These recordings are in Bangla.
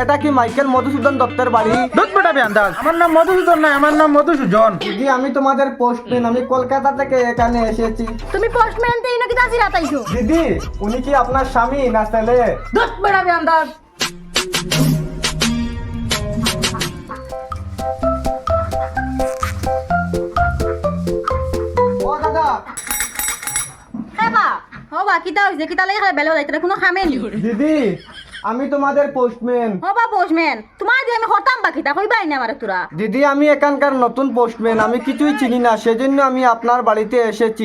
এটা কি মাইকেল মধুসূদন দত্তের বাড়ি? দুধ বেটা বেন্দাজ আমার নাম মধুসূদন না আমার নাম মধুসূদন। দিদি আমি তোমাদের পোস্টম্যান আমি কলকাতা থেকে এখানে এসেছি। তুমি পোস্টম্যান তেই নাকি দাসি রাতাইছো দিদি উনি কি আপনার স্বামী না ছেলে? দুধ বেড়াবে আন্দাজ ও দাদা। হ্যাঁ বা। হ বা কিতা হইছে? কিতা লাগে বেলে যাইতে কোনো খামে নি দিদি আমি তোমাদের পোস্টম্যান হ বা পোস্টম্যান তোমার দিয়ে আমি হতাম বা কিতা কইবাই না আমারে তোরা। দিদি আমি এখানকার নতুন পোস্টম্যান আমি কিছুই চিনি না সেজন্য আমি আপনার বাড়িতে এসেছি।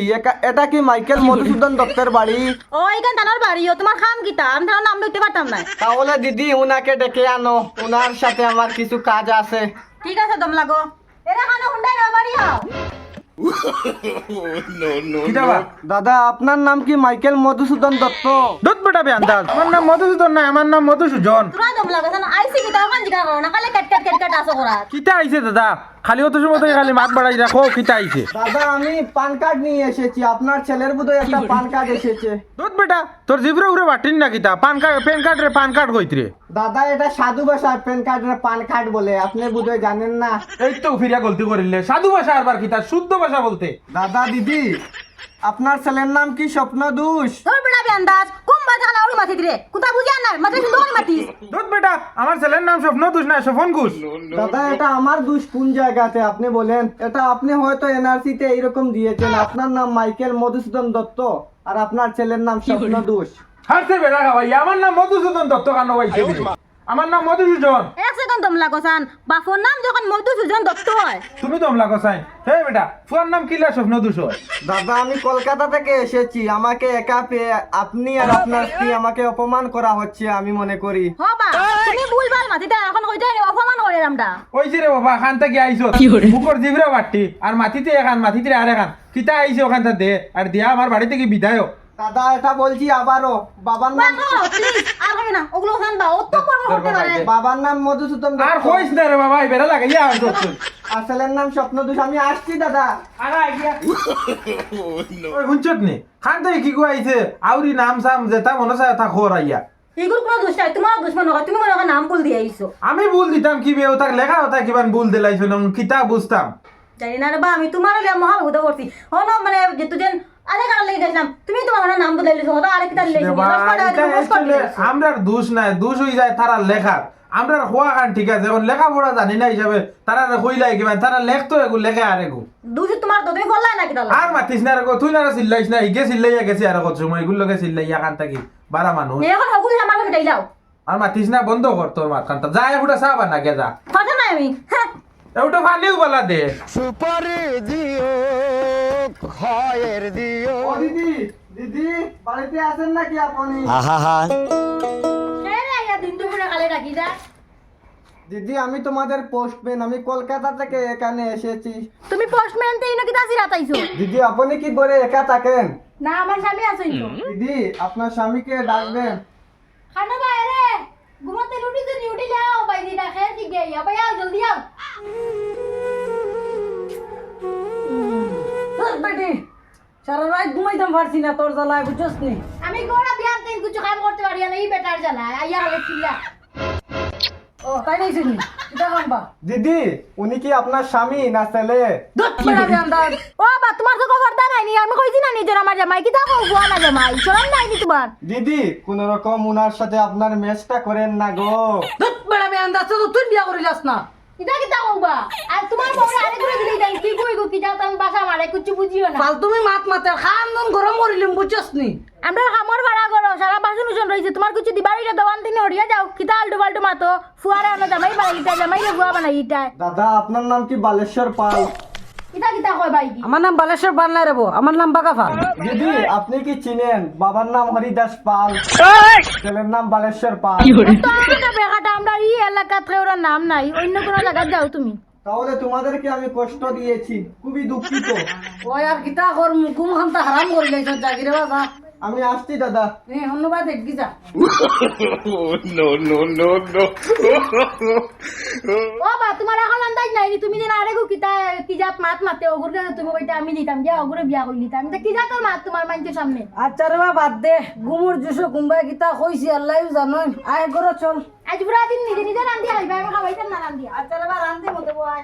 এটা কি মাইকেল মধুসূদন দত্তের বাড়ি? ও এইখান তানার বাড়িও তোমার খাম কিতা আমি তার নাম লইতে পারতাম না। তাহলে দিদি উনাকে ডেকে আনো। ওনার সাথে আমার কিছু কাজ আছে। ঠিক আছে দম লাগো এরা খানো হুন্ডাই না বাড়ি হও বা দাদা আপনার নাম কি মাইকেল মধুসূদন দত্ত? দুধ বেটা বেন্দাজ আমার নাম মধুসূদন না আমার নাম মধুসূদন কিতা আইছে দাদা? খালি অত সময় থেকে খালি মাত বাড়াই রাখো কিটা আইছে? দাদা আমি পান কার্ড নিয়ে এসেছি। আপনার ছেলের বোধহয় একটা পান কার্ড এসেছে। দুধ বেটা তোর জিভরে উড়ে বাটিন না কিতা? পান কার্ড প্যান কার্ড রে পান কার্ড কইত রে দাদা এটা সাধু ভাষা প্যান কার্ড রে পান কার্ড বলে। আপনি বোধহয় জানেন না। এই তো ফিরিয়া গলতি করিলে সাধু ভাষা আরবার কিতা? শুদ্ধ ভাষা বলতে। দাদা দিদি আপনার ছেলের নাম কি স্বপ্ন দুষ তোর বেড়াবে আন্দাজ না দিরে কোথা বুঝিয়া না মাথা লোন মাতিস। দুধ বেটা আমার ছেলের নাম স্বপ্ন দুষ না স্বপন ঘুষ। দাদা এটা আমার দুষ কোন জায়গাতে? আপনি বলেন। এটা আপনি হয়তো এনআরসি তে এইরকম দিয়েছেন। আপনার নাম মাইকেল মধুসূদন দত্ত আর আপনার ছেলের নাম স্বপ্ন দুষ। হারতে বেড়া ভাই আমার নাম মধুসূদন দত্ত কেন ভাই আমার নাম মধুসূদন। এক সেকেন্ড দম লাগো বাপর নাম যখন মধুসূদন দত্ত হয় তুমি তো লাগো সাইন হে বেটা ফুয়ার নাম কিলা স্বপ্ন দুষ হয় দাদা আমি কলকাতা থেকে এসেছি। আমাকে একা পেয়ে আপনি আর আপনার স্ত্রী আমাকে অপমান করা হচ্ছে আমি মনে করি। হবা তুমি ভুলভাল মাতিতে এখন কইতে অপমান করে রামটা ওইছে রে বাবা খান থেকে আইছো। মুখর বাট্টি আর মাটিতে এখান মাটিতে আর এখান। কিতা আইছে ওখান দে আর দিয়া আমার বাড়ি থেকে বিদায় দাদা এটা বলছি আবারও। বাবার নাম আর হবে না। ওগুলো ওখান বা করতে পারে বাবার নাম মধুসূদন আর কইস না রে বাবা লাগে ইয়া করছ আর ছেলের নাম স্বপ্ন দুষ আমি আসছি দাদা। ওই নি? খান থেকে কি কইছে আউরি নাম সাম যেটা মনে চায় তা খোর আইয়া। এগুলো কোনো দোষ নাই তোমার দুশ্মন নয় তুমি মনে নাম ভুল দিয়ে আইছো। আমি ভুল দিতাম কি বে ওটাক লেখা ওটা কিমান ভুল দিলাইছো না কিতা বুঝতাম। জানি না রে বা আমি তোমার লিয়া মহাভূত করছি। হন মানে যেতু যেন আরে কারণ লেগে তুমি তোমার হলো নাম বদলে লিছো হতো আরেকটা লিখেছি রে বাবা, এটা আসলে আমরার দোষ নাই দোষ হয়ে যায় তারা লেখার। আমরার হওয়া খান ঠিক আছে এখন লেখাপড়া জানি না হিসাবে তারা কইলাই কিবা তারা লেখতো এগু লেখে আর এগু দুষ তোমার তো তুমি বললাই নাকি তাহলে? আর মাতিস না রে তুই না চিল্লাইস না হিগে চিল্লাইয়া গেছি আর কত সময় এগুলো লোকে চিল্লাইয়া খান থাকি বারা মানুষ। এখন হগুল আমার কাছে যাও আর মাতিস না বন্ধ কর তোর মাত খানটা যা এগুলো চাবা না গে যা কথা নাই আমি হ্যাঁ। ওটা পানিও বলা দে। ও দিদি দিদি বাড়িতে আছেন নাকি আপনি? যা। দিদি আমি তোমাদের পোস্টম্যান আমি কলকাতা থেকে এখানে এসেছি। তুমি পোস্টম্যান তেই নাকি দাসি রাতাইছো দিদি আপনি কি করে একা থাকেন? না আমার স্বামী আছেই দিদি আপনার স্বামীকে ডাকবেন। খানা বাইরে পারছি না তোর জ্বালায় বুঝছস নি? আমি গোড়া বিয়ার দিন কিছু কাম করতে পারি না এই বেটার জ্বালা আইয়া হলে চিল্লা। ও তাই নাই শুনি? দিদি উনি কি আপনার স্বামী না ছেলে? ও বা তোমার তো খবরদার নাইনি আমি কইছি না নিজের আমার জামাই কি থাকো বুয়া না জামাই? শরম নাইনি তোমার? দিদি কোন রকম উনার সাথে আপনার ম্যাচটা করেন না গো। দুধ বেড়াবে আন্দাজ তো তুই বিয়া করে যাস না। ইটা কি থাকো বা আর তোমার বউরে আরে করে দিলি তাই কি কই কি যাও তুমি বাসা মারে কিছু বুঝিও না। ফাল তুমি মাত মাতে খান দন গরম করিলাম বুঝছস নি আমরা খামর ভাড়া করো সারা বাসন উসন রয়েছে তোমার কিছু দিবাড়িটা দোকান দিনে যাও। কিতা আল্টু পাল্টু মাতো। ফুয়ারে আনো জামাই ইটা জামাই রে বুয়া বানাই ইটা দাদা আপনার নাম কি বালেশ্বর পাল? ইটা কিতা কয় ভাই আমার নাম বালেশ্বর বান্না রেবো আমার নাম বাগা ফাল দিদি আপনি কি চিনেন? বাবার নাম হরিদাস পাল ছেলের নাম বালেশ্বর পাল। তো আমাকে বেকাটা আমরা এই এলাকাতে ওরা নাম নাই অন্য কোনো জায়গায় যাও তুমি। তাহলে তোমাদেরকে আমি কষ্ট দিয়েছি খুবই দুঃখিত। ওই আর কিতা কর মুকুম হারাম করি লাইছ জাগিরে বাজা আমি আসছি দাদা। ধন্যবাদ যা। ও বা তোমার এখন আন্দাজ নাই তুমি যেন কিতা কি জাত মাত মাতে অগুর তুমি কইতে আমি দিতাম যে অগুরে বিয়া করি দিতাম। তা কি জাতর মাত তোমার মাইন্ডের সামনে? আচ্ছা রে বাদ দে। গুমুর জুসো কুম্বা কিতা কইছি আল্লাহ জানোই আয় গরো চল। আজ পুরা দিন নিজে নিজে রান্ধি আসবে আমি খাওয়াইতাম না রান্ধিয়া আচ্ছা রে বা রান্ধি মতে বয়